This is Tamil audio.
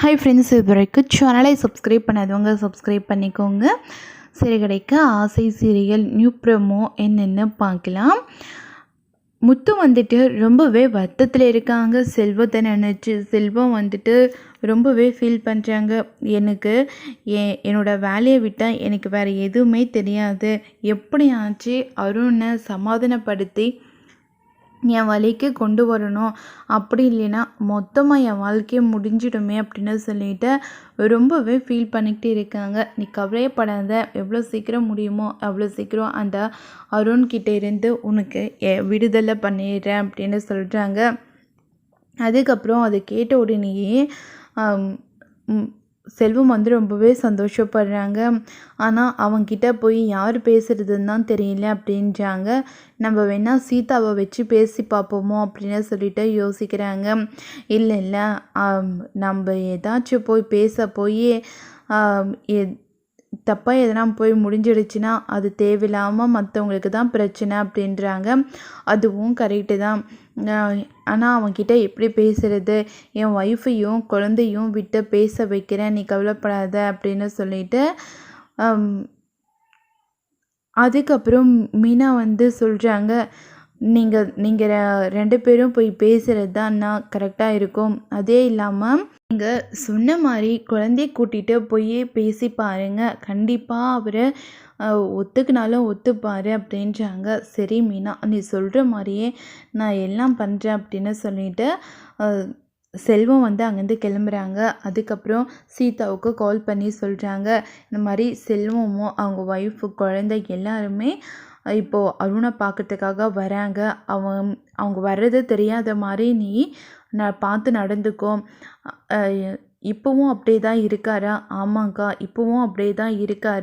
ஹாய் ஃப்ரெண்ட்ஸ் இது வரைக்கும் சேனலை சப்ஸ்கிரைப் பண்ணாதவங்க சப்ஸ்கிரைப் பண்ணிக்கோங்க. சரி கிடைக்க ஆசை சீரியல் நியூ ப்ரமோ என்னென்னு பார்க்கலாம். முத்து வந்துட்டு ரொம்பவே வருத்தத்தில் இருக்காங்க. செல்வத்தை நினச்சி செல்வம் வந்துட்டு ரொம்பவே ஃபீல் பண்ணுறாங்க எனக்கு என் என்னோடய வேலையை விட்டால் எனக்கு வேறு எதுவுமே தெரியாது. எப்படியாச்சு அருணை சமாதானப்படுத்தி என் வழிக்கு கொண்டு வரணும். அப்படி இல்லைன்னா மொத்தமாக என் வாழ்க்கையே முடிஞ்சிடுமே அப்படின்னு சொல்லிட்டு ரொம்பவே ஃபீல் பண்ணிக்கிட்டு இருக்காங்க. நீ கவலையப்படாத. எவ்வளோ சீக்கிரம் முடியுமோ அவ்வளோ சீக்கிரம் அந்த அருண்கிட்ட இருந்து உனக்கு விடுதலை பண்ணிடுறேன் அப்படின்னு சொல்கிறாங்க அதுக்கப்புறம் அதை கேட்ட உடனேயே செல்வம் வந்து ரொம்பவே சந்தோஷப்படுறாங்க. ஆனால் அவங்கிட்ட போய் யார் பேசுகிறதுன்னு தான் தெரியல அப்படின்றாங்க. நம்ம வேணால் சீதாவை வச்சு பேசி பார்ப்போமோ அப்படின்னு சொல்லிட்டு யோசிக்கிறாங்க. இல்லை இல்லை. நம்ம ஏதாச்சும் போய் பேச போய் தப்பாக எதனா போய் முடிஞ்சிடுச்சுன்னா அது தேவையில்லாமல் மற்றவங்களுக்கு தான் பிரச்சனை அப்படின்றாங்க. அதுவும் கரெக்டு தான். ஆனால் அவன்கிட்ட எப்படி பேசுகிறது என் ஒய்ஃபையும் குழந்தையும் விட்டு பேச வைக்கிறேன் நீ கவலைப்படாத அப்படின்னு சொல்லிட்டு அதுக்கப்புறம் மீனா வந்து சொல்கிறாங்க நீங்கள் நீங்கள் ரெண்டு பேரும் போய் பேசுகிறது தான் நான் கரெக்டாக இருக்கும். அதே இல்லாமல் நீங்கள் சொன்ன மாதிரி குழந்தைய கூட்டிகிட்டு போய் பேசி பாருங்கள் கண்டிப்பாக அவர் ஒத்துக்குனாலும் ஒத்துப்பார் அப்படின்றாங்க. சரி மீனா நீ சொல்கிற மாதிரியே நான் எல்லாம் பண்ணுறேன் அப்படின்னு சொல்லிட்டு செல்வம் வந்து அங்கேருந்து கிளம்புறாங்க. அதுக்கப்புறம் சீதாவுக்கு கால் பண்ணி சொல்கிறாங்க இந்த மாதிரி செல்வமும் அவங்க ஒய்ஃபு குழந்தை எல்லாருமே இப்போது அருணை பார்க்கறதுக்காக வராங்க. அவன் அவங்க வர்றது தெரியாத மாதிரி நீ நான் பார்த்து நடந்துக்கோ. இப்போவும் அப்படியே தான் இருக்காரா? ஆமாங்க்கா இப்போவும் அப்படியே தான் இருக்கார்.